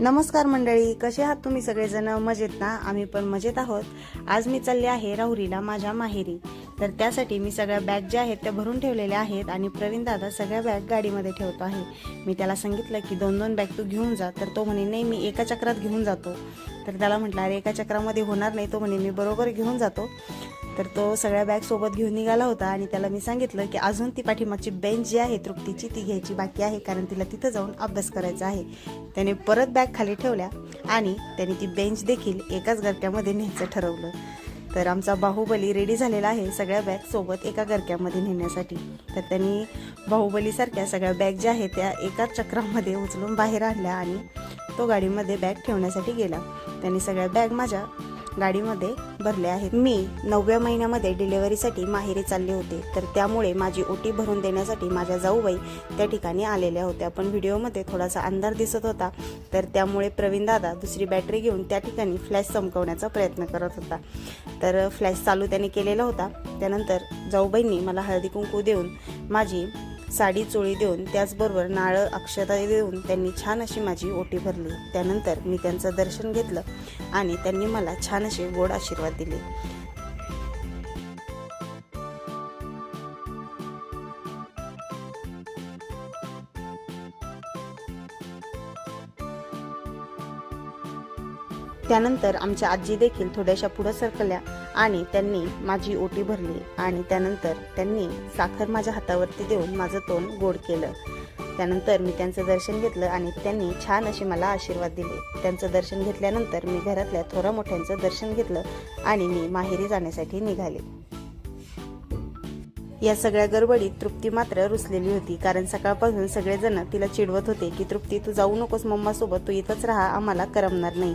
नमस्कार मंडळी कसे आहात तुम्ही सगळेजण? मजेत ना? आम्ही पण मजेत आहोत. आज मी चालले आहे राहुरीला माझ्या माहेरी. तर त्यासाठी मी सगळ्या बॅग ज्या आहेत त्या भरून ठेवलेल्या आहेत आणि प्रवीण दादा सगळ्या बॅग गाडीमध्ये ठेवतो आहे. मी त्याला सांगितलं की दोन दोन बॅग तू घेऊन जा. तर तो म्हणे नाही मी एका चक्रात घेऊन जातो. तर त्याला म्हटलं अरे एका चक्रामध्ये होणार नाही. तो म्हणे मी बरोबर घेऊन जातो. तर तो सगळ्या बॅग सोबत घेऊन निघाला होता आणि त्याला मी सांगितलं की अजून ती पाठीमागची बेंच जी आहे तृप्तीची ती घ्यायची बाकी आहे कारण तिला तिथं जाऊन अभ्यास करायचा आहे. त्याने परत बॅग खाली ठेवल्या आणि त्याने ती बेंच देखील एकाच गरक्यामध्ये न्यायचं ठरवलं. तर आमचा बाहुबली रेडी झालेला आहे सगळ्या बॅग सोबत एका गरक्यामध्ये नेण्यासाठी. तर त्यांनी बाहुबलीसारख्या सगळ्या बॅग ज्या आहेत त्या एकाच चक्रामध्ये उचलून बाहेर आणल्या आणि तो गाडीमध्ये बॅग ठेवण्यासाठी गेला. त्यांनी सगळ्या बॅग माझ्या गाडीमध्ये भरले आहेत. मी नवव्या महिन्यामध्ये डिलिव्हरीसाठी माहेरी चालले होते. तर त्यामुळे माझी ओटी भरून देण्यासाठी माझ्या जाऊबाई त्या ठिकाणी आलेल्या होत्या. पण व्हिडिओमध्ये थोडासा अंधार दिसत होता. तर त्यामुळे प्रवीण दादा दुसरी बॅटरी घेऊन त्या ठिकाणी फ्लॅश चमकवण्याचा प्रयत्न करत होता. तर फ्लॅश चालू त्याने केलेला होता. त्यानंतर जाऊबाईंनी मला हळदी कुंकू देऊन माझी साडी चोळी देऊन त्याचबरोबर नारळ अक्षता देऊन त्यांनी छान अशी माझी ओटी भरली. त्यानंतर मी त्यांचं दर्शन घेतलं आणि त्यांनी मला छान असे गोड आशीर्वाद दिले. त्यानंतर आमच्या आजी देखील थोड्याशा पुढं सरकल्या आणि त्यांनी माझी ओटी भरली आणि त्यानंतर त्यांनी साखर माझ्या हातावरती देऊन माझं तोंड गोड केलं. त्यानंतर मी त्यांचं दर्शन घेतलं आणि त्यांनी छान असे मला आशीर्वाद दिले. त्यांचं दर्शन घेतल्यानंतर मी घरातल्या थोरा मोठ्यांचं दर्शन घेतलं आणि मी माहेरी जाण्यासाठी निघाले. या सगळ्या गडबडीत तृप्ती मात्र रुसलेली होती कारण सकाळपासून सगळेजण तिला चिडवत होते की तृप्ती तू जाऊ नकोस मम्मासोबत तू इथंच राहा आम्हाला करमणार नाही.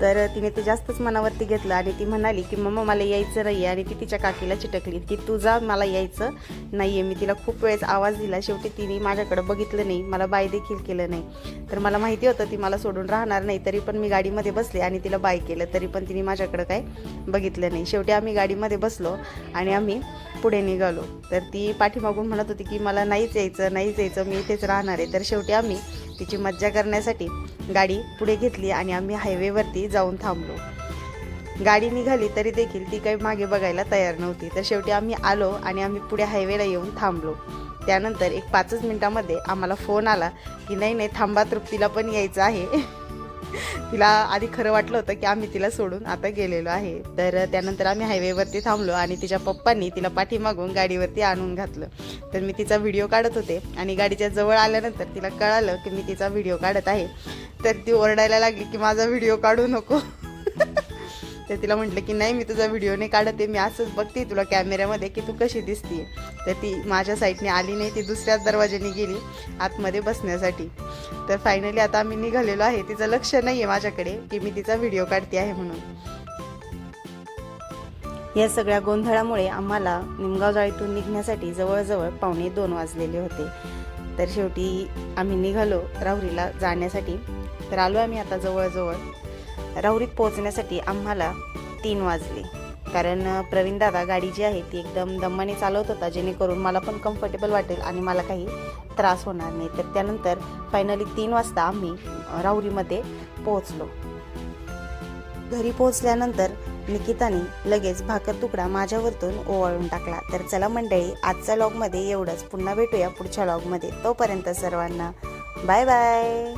तर तिने ते जास्तच मनावरती घेतलं आणि ती म्हणाली की मम्मा मला यायचं नाही आणि ती तिच्या काकीला चिटकली. की तू जा मला यायचं नाही आहे मी तिला खूप वेळेस आवाज दिला. शेवटी तिने माझ्याकडं बघितलं नाही. मला बाय देखील केलं नाही. तर मला माहिती होतं ती मला सोडून राहणार नाही. तरी पण मी गाडीमध्ये बसले आणि तिला बाय केलं. तरी पण तिने माझ्याकडं काय बघितलं नाही. शेवटी आम्ही गाडीमध्ये बसलो आणि आम्ही पुढे निघालो. तर ती पाठीमागून म्हणत होती की मला नाहीच यायचं नाहीच यायचं. मी इथेच राहणार आहे. तर शेवटी आम्ही तिची मज्जा करण्यासाठी गाडी पुढे घेतली आणि आम्ही हायवेवरती जाऊन थांबलो. गाडी निघाली तरी देखील ती काही मागे बघायला तयार नव्हती. तर शेवटी आम्ही आलो आणि आम्ही पुढे हायवेला येऊन थांबलो. त्यानंतर एक पाचच मिनिटामध्ये आम्हाला फोन आला की नाही नाही थांबा तृप्तीला पण यायचं आहे. तिला आधी खरं वाटलं होतं की आम्ही तिला सोडून आता गेलेलो आहे. तर त्यानंतर आम्ही हायवेवरती थांबलो आणि तिच्या पप्पांनी तिला पाठीमागून गाडीवरती आणून घातलं. तर मी तिचा व्हिडिओ काढत होते आणि गाडीच्या जवळ आल्यानंतर तिला कळालं की मी तिचा व्हिडिओ काढत आहे. तर ती ओरडायला लागली की माझा व्हिडिओ काढू नको. तर तिला म्हटलं की नाही मी तुझा व्हिडिओ नाही काढते मी असंच बघते तुला कॅमेऱ्यामध्ये की तू कशी दिसते तर ती माझ्या साईडने आली नाही ती दुसऱ्याच दरवाज्याने गेली आतमध्ये बसण्यासाठी. तर फायनली आता आम्ही निघालेलो आहे. तिचं लक्ष नाही आहे माझ्याकडे की मी तिचा व्हिडिओ काढते आहे म्हणून. या सगळ्या गोंधळामुळे आम्हाला निमगाव जाळीतून निघण्यासाठी जवळजवळ पावणे दोन वाजलेले होते. तर शेवटी आम्ही निघालो राहुरीला जाण्यासाठी. तर आलो आम्ही आता जवळजवळ राहुरीत पोहोचण्यासाठी आम्हाला तीन वाजले. कारण प्रवीण दादा गाडी जी आहे ती एकदम दमाने चालवत होता जेणेकरून मला पण कम्फर्टेबल वाटेल आणि मला काही त्रास होणार नाही. तर त्यानंतर फायनली तीन वाजता आम्ही राहुरीमध्ये पोहोचलो. घरी पोहोचल्यानंतर निकिताने लगेच भाकर तुकडा माझ्यावरतून ओवाळून टाकला. तर चला मंडळी आजच्या लॉगमध्ये एवढंच. पुन्हा भेटूया पुढच्या लॉगमध्ये तोपर्यंत सर्वांना बाय बाय